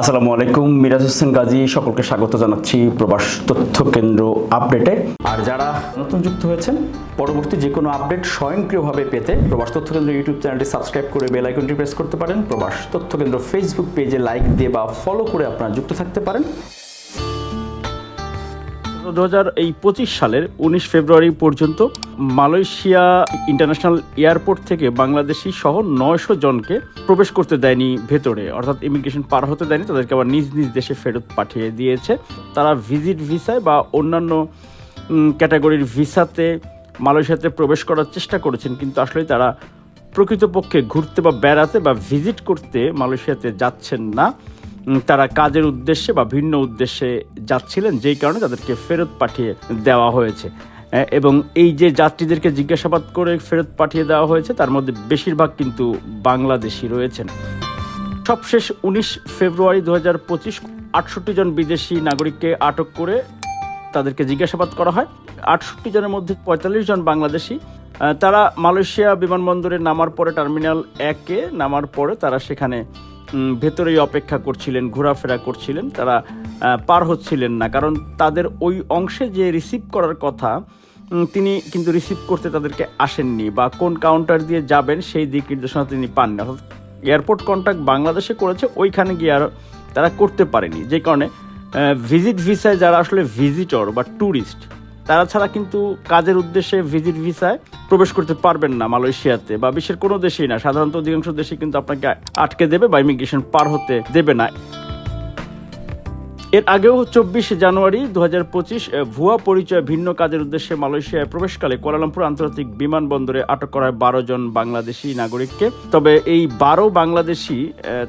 আসসালামু আলাইকুম, মিরাজ হোসেন গাজী, সকলকে স্বাগত জানাচ্ছি প্রবাস তথ্য কেন্দ্র আপডেটে। আর যারা নতুন যুক্ত হয়েছেন, পরবর্তী যে কোনো আপডেট স্বয়ংক্রিয়ভাবে পেতে প্রবাস তথ্য কেন্দ্র ইউটিউব চ্যানেলটি সাবস্ক্রাইব করে বেল আইকনটি প্রেস করতে পারেন। প্রবাস তথ্য কেন্দ্র ফেসবুক পেজে লাইক দিয়ে বা ফলো করে আপনারা যুক্ত থাকতে পারেন। দু হাজার এই পঁচিশ সালের উনিশ ফেব্রুয়ারি পর্যন্ত মালয়েশিয়া ইন্টারন্যাশনাল এয়ারপোর্ট থেকে বাংলাদেশি সহ নয়শো জনকে প্রবেশ করতে দেয়নি ভেতরে। অর্থাৎ ইমিগ্রেশন পার হতে দেয়নি, তাদেরকে আবার নিজ নিজ দেশে ফেরত পাঠিয়ে দিয়েছে। তারা ভিজিট ভিসায় বা অন্যান্য ক্যাটাগরির ভিসাতে মালয়েশিয়াতে প্রবেশ করার চেষ্টা করেছেন, কিন্তু আসলে তারা প্রকৃতপক্ষে ঘুরতে বা বেড়াতে বা ভিজিট করতে মালয়েশিয়াতে যাচ্ছেন না। তারা কাজের উদ্দেশ্যে বা ভিন্ন উদ্দেশ্যে যাচ্ছিলেন, যেই কারণে তাদেরকে ফেরত পাঠিয়ে দেওয়া হয়েছে। এবং এই যে যাত্রীদেরকে জিজ্ঞাসাবাদ করে ফেরত পাঠিয়ে দেওয়া হয়েছে, তার মধ্যে বেশিরভাগ কিন্তু বাংলাদেশি রয়েছেন। সবশেষ উনিশ ফেব্রুয়ারি দু হাজার পঁচিশ আটষট্টি জন বিদেশি নাগরিককে আটক করে তাদেরকে জিজ্ঞাসাবাদ করা হয়। আটষট্টি জনের মধ্যে পঁয়তাল্লিশ জন বাংলাদেশি। তারা মালয়েশিয়া বিমানবন্দরে নামার পরে টার্মিনাল একে নামার পরে তারা সেখানে ভেতরেই অপেক্ষা করছিলেন, ঘোরাফেরা করছিলেন, তারা পার হচ্ছিলেন না। কারণ তাদের ওই অংশে যে রিসিভ করার কথা তিনি কিন্তু রিসিভ করতে তাদেরকে আসেননি বা কোন কাউন্টার দিয়ে যাবেন সেই দিক নির্দেশনা তিনি পাননি। অর্থাৎ এয়ারপোর্ট কন্ট্যাক্ট বাংলাদেশে করেছে, ওইখানে গিয়ে আর তারা করতে পারেনি। যে কারণে ভিজিট ভিসায় যারা আসলে ভিজিটর বা ট্যুরিস্ট তারা ছাড়া কিন্তু কাজের উদ্দেশ্যে ভিজিট ভিসায় প্রবেশ করতে পারবেন না মালয়েশিয়াতে বা বিশ্বের কোনো দেশেই না। সাধারণত অধিকাংশ দেশে কিন্তু আপনাকে আটকে দেবে বা ইমিগ্রেশন পার হতে দেবে না। এর আগেও চব্বিশ জানুয়ারি দু হাজার পঁচিশ ভুয়া পরিচয় ভিন্ন কাজের উদ্দেশ্যে মালয়েশিয়ায় প্রবেশকালে কুয়ালালামপুর আন্তর্জাতিক বিমানবন্দরে আটক করা বারো জন বাংলাদেশি নাগরিককে। তবে এই বারো বাংলাদেশি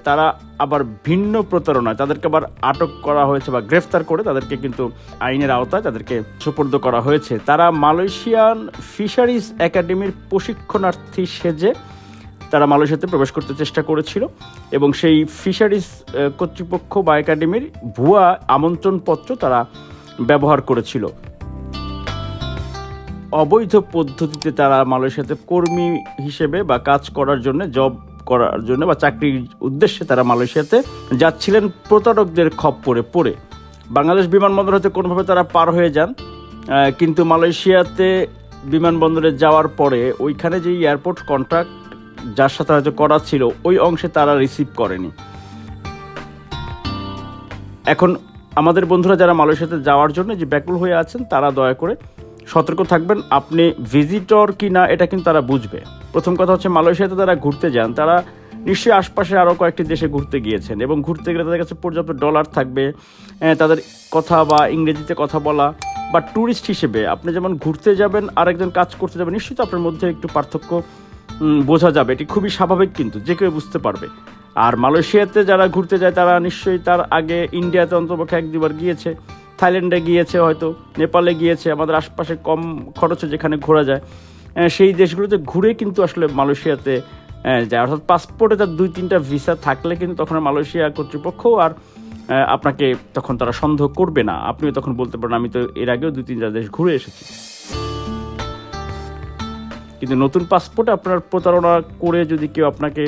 তারা আবার ভিন্ন প্রতারণায়, তাদেরকে আবার আটক করা হয়েছে বা গ্রেফতার করে তাদেরকে কিন্তু আইনের আওতায় তাদেরকে সুপর্দ করা হয়েছে। তারা মালয়েশিয়ান ফিশারিজ একাডেমির প্রশিক্ষণার্থী সেজে তারা মালয়েশিয়াতে প্রবেশ করতে চেষ্টা করেছিল এবং সেই ফিশারিজ কর্তৃপক্ষ বা একাডেমির ভুয়া আমন্ত্রণপত্র তারা ব্যবহার করেছিল। অবৈধ পদ্ধতিতে তারা মালয়েশিয়াতে কর্মী হিসেবে বা কাজ করার জন্য, জব করার জন্য বা চাকরির উদ্দেশ্যে তারা মালয়েশিয়াতে যাচ্ছিলেন, প্রতারকদের খপ্পরে পড়ে। বাংলাদেশ বিমানবন্দর হতে কোনোভাবে তারা পার হয়ে যান কিন্তু মালয়েশিয়াতে বিমানবন্দরে যাওয়ার পরে ওইখানে যে এয়ারপোর্ট কন্ট্রাক্ট যার সাথে হয়তো করা ছিল, ওই অংশে তারা রিসিভ করেনি। এখন আমাদের বন্ধুরা যারা মালয়েশিয়াতে যাওয়ার জন্য যে ব্যাকুল হয়ে আছেন, তারা দয়া করে সতর্ক থাকবেন, আপনি ভিজিটর কি না এটা কিন্তু তারা বুঝবে। প্রথম কথা হচ্ছে মালয়েশিয়াতে তারা ঘুরতে যান, তারা নিশ্চয়ই আশপাশে আরও কয়েকটি দেশে ঘুরতে গিয়েছেন এবং ঘুরতে গেলে তাদের কাছে পর্যাপ্ত ডলার থাকবে তাদের কথা বা ইংরেজিতে কথা বলা বা ট্যুরিস্ট হিসেবে আপনি যেমন ঘুরতে যাবেন আর একজন কাজ করতে যাবেন, নিশ্চয়ই তো আপনার মধ্যে একটু পার্থক্য বোঝা যাবে। এটি খুবই স্বাভাবিক কিন্তু, যে কেউ বুঝতে পারবে। আর মালয়েশিয়াতে যারা ঘুরতে যায়, তারা নিশ্চয়ই তার আগে ইন্ডিয়াতে অন্তপক্ষে এক দুবার গিয়েছে। থাইল্যান্ডে গিয়েছে হয়তো, নেপালে গিয়েছে, আমাদের আশপাশে কম খরচে যেখানে ঘোরা যায়। সেই দেশগুলোতে ঘুরে কিন্তু আসলে মালয়েশিয়াতে যায়। অর্থাৎ পাসপোর্টে তার দুই তিনটা ভিসা থাকলে কিন্তু তখন মালয়েশিয়া কর্তৃপক্ষ আর আপনাকে তখন তারা সন্দেহ করবে না। আপনিও তখন বলতে পারেন, আমি তো এর আগেও দুই তিনটা দেশ ঘুরে এসেছি। কিন্তু নতুন পাসপোর্ট আপনার প্রতারণা করে যদি কেউ আপনাকে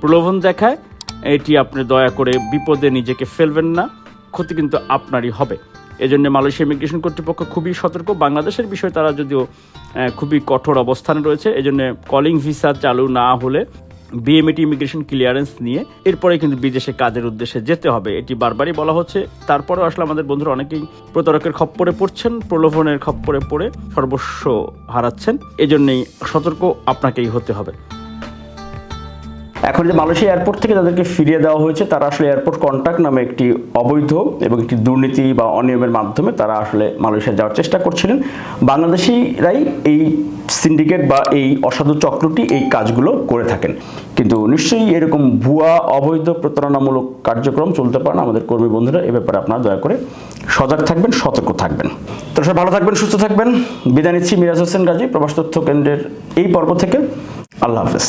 প্রলোভন দেখায়, এটি আপনি দয়া করে বিপদে নিজেকে ফেলবেন না, ক্ষতি কিন্তু আপনারই হবে। এজন্য মালয়েশিয়া ইমিগ্রেশন কর্তৃপক্ষ খুবই সতর্ক। বাংলাদেশের বিষয়ে তারা যদিও খুবই কঠোর অবস্থানে রয়েছে, এজন্য কলিং ভিসা চালু না হলে বিএমএটি ইমিগ্রেশন ক্লিয়ারেন্স নিয়ে এরপরে কিন্তু বিদেশে কাজের উদ্দেশ্যে যেতে হবে। এটি বারবারই বলা হচ্ছে। তারপরেও আসলে আমাদের বন্ধুরা অনেকেই প্রতারকের খপ্পরে পড়ছেন, প্রলোভনের খপ্পরে পড়ে সর্বস্ব হারাচ্ছেন। এজন্যই সতর্ক আপনাকেই হতে হবে। এখন যে মালয়েশিয়া এয়ারপোর্ট থেকে তাদেরকে ফিরিয়ে দেওয়া হয়েছে, তারা আসলে এয়ারপোর্ট কন্ট্রাক্ট নামে একটি অবৈধ এবং একটি দুর্নীতি বা অনিয়মের মাধ্যমে তারা আসলে মালয়েশিয়া যাওয়ার চেষ্টা করছিলেন। বাংলাদেশিরাই এই সিন্ডিকেট বা এই অসাধু চক্রটি এই কাজগুলো করে থাকেন। কিন্তু নিশ্চয়ই এরকম ভুয়া, অবৈধ প্রতারণামূলক কার্যক্রম চলতে পারে না। আমাদের কর্মী বন্ধুরা, এ ব্যাপারে আপনারা দয়া করে সজাগ থাকবেন, সতর্ক থাকবেন। তো সব ভালো থাকবেন, সুস্থ থাকবেন। বিদায় নিচ্ছি মিরাজ হোসেন গাজী, প্রবাস তথ্য কেন্দ্রের এই পর্ব থেকে। আল্লাহ হাফেজ।